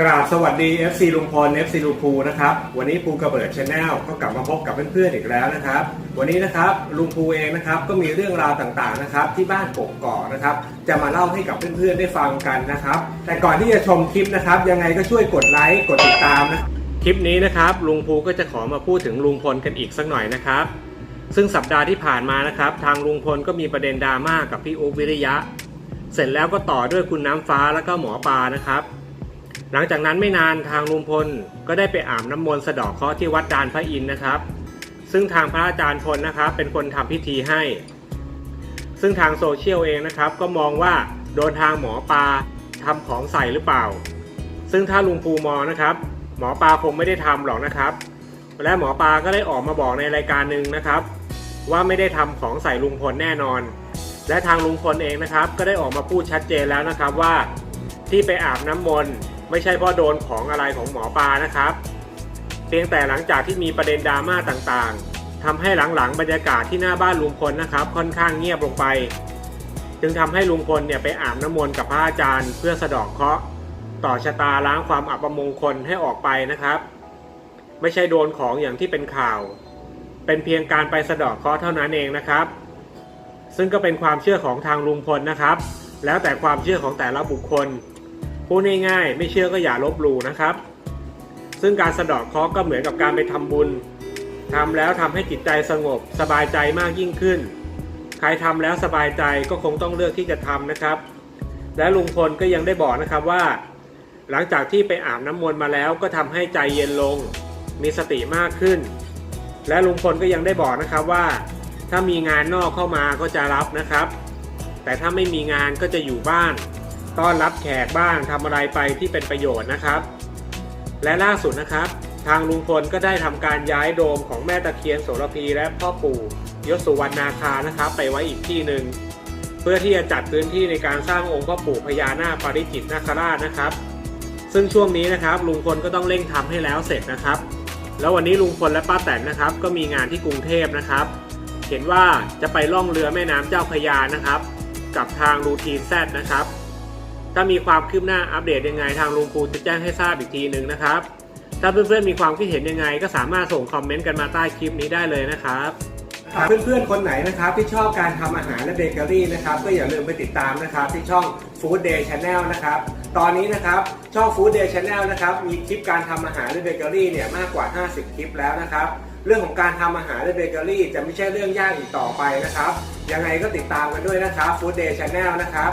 กราบสวัสดี FC ลุงพล FC ลุงภูนะครับ วันนี้ภูกระเบิดชาแนลก็กลับมาพบกับเพื่อนๆอีกแล้วนะครับ วันนี้นะครับลุงภูเองนะครับก็มีเรื่องราวต่างๆนะครับที่บ้านกกอกนะครับ จะมาเล่าให้กับเพื่อนๆได้ฟังกันนะครับ แต่ก่อนที่จะชมคลิปนะครับ ยังไงก็ช่วยกดไลค์กดติดตามนะคลิปนี้นะครับลุงภูก็จะขอมาพูดถึงลุงพลกันอีกสักหน่อยนะครับ ซึ่งสัปดาห์ที่ผ่านมานะครับ ทางลุงพลก็มีประเด็นดราม่ากับพี่อุ๊บวิริยะ เสร็จแล้วก็ต่อด้วยคุณน้ำฟ้าแล้วก็หมอปลานะครับ หลังจากนั้นไม่นานทางลุงพลก็ได้ไปอาบน้ำมนต์สะเดอกเคราะห์ที่วัดดานพระอินทร์นะครับ ซึ่งทางพระอาจารย์พลนะครับ เป็นคนทำพิธีให้ ซึ่งทางโซเชียลเองนะครับ ก็มองว่าโดนทางหมอปลาทำของใส่หรือเปล่า ซึ่งถ้าลุงภูมองนะครับ หมอปลาคงไม่ได้ทำหรอกนะครับ และหมอปลาก็ได้ออกมาบอกในรายการหนึ่งนะครับ ว่าไม่ได้ทำของใส่ลุงพลแน่นอน และทางลุงพลเองนะครับ ก็ได้ออกมาพูดชัดเจนแล้วนะครับว่าที่ไปอาบน้ำมนต์ ไม่ใช่เพราะโดนของอะไรของหมอปลานะครับ เพียงแต่หลังจากที่มีประเด็นดราม่าต่างๆทำให้หลังๆ บรรยากาศที่หน้าบ้านลุงพลนะครับ ค่อนข้างเงียบลงไป จึงทำให้ลุงพลเนี่ยไปอาบน้ำมนต์กับพระอาจารย์ เพื่อสะดอกเคราะห์ต่อชะตาล้างความอับมงคลให้ออกไปนะครับ ไม่ใช่โดนของอย่างที่เป็นข่าว เป็นเพียงการไปสะดอกเคราะห์เท่านั้นเองนะครับ ซึ่งก็เป็นความเชื่อของทางลุงพลนะครับ แล้วแต่ความเชื่อของแต่ละบุคคล พูดง่ายๆไม่เชื่อก็อย่าลบหลู่นะครับ ซึ่งการสะเดอกเคราะห์ก็เหมือนกับการไปทำบุญทำแล้วทำให้จิตใจสงบสบายใจมากยิ่งขึ้น ใครทำแล้วสบายใจก็คงต้องเลือกที่จะทำนะครับ และลุงพลก็ยังได้บอกนะครับว่า หลังจากที่ไปอาบน้ำมนต์มาแล้วก็ทำให้ใจเย็นลง มีสติมากขึ้น และลุงพลก็ยังได้บอกนะครับว่า ถ้ามีงานนอกเข้ามาก็จะรับนะครับ แต่ถ้าไม่มีงานก็จะอยู่บ้าน ต้อนรับแขกบ้างทำอะไรไปที่เป็นประโยชน์นะครับ และล่าสุดนะครับ ทางลุงพลก็ได้ทำการย้ายโดมของแม่ตะเคียนโสระพีและพ่อปู่ยศสุวรรณนาคานะครับ ไปไว้อีกที่หนึ่งเพื่อที่จะจัดพื้นที่ในการสร้างองค์พ่อปู่พญานาคปาริจิตนาคราชนะครับ ซึ่งช่วงนี้นะครับลุงพลก็ต้องเร่งทำให้แล้วเสร็จนะครับ แล้ววันนี้ลุงพลและป้าแตนนะครับ ก็มีงานที่กรุงเทพนะครับ เห็นว่าจะไปล่องเรือแม่น้ำเจ้าพระยานะครับ กับทางรูทีนแซดนะครับ ถ้ามีความคืบหน้าอัปเดตยังไงทางลุงปูจะแจ้งให้ทราบอีกทีหนึ่งนะครับ ถ้าเพื่อนๆมีความคิดเห็นยังไง ก็สามารถส่งคอมเมนต์กันมาใต้คลิปนี้ได้เลยนะครับเพื่อนๆ คนไหนนะครับที่ชอบการทำอาหารและเบเกอรี่นะครับก็อย่าลืมไปติดตามนะครับที่ช่อง Food Day Channel นะครับตอนนี้นะครับช่อง Food Day Channel นะครับมีคลิปการทำอาหารและเบเกอรี่เนี่ยมากกว่า 50 คลิปแล้วนะครับเรื่องของการทำอาหารและเบเกอรี่จะไม่ใช่เรื่องยากอีกต่อไปนะครับยังไงก็ติดตามกันด้วยนะครับ Food Day Channel นะครับ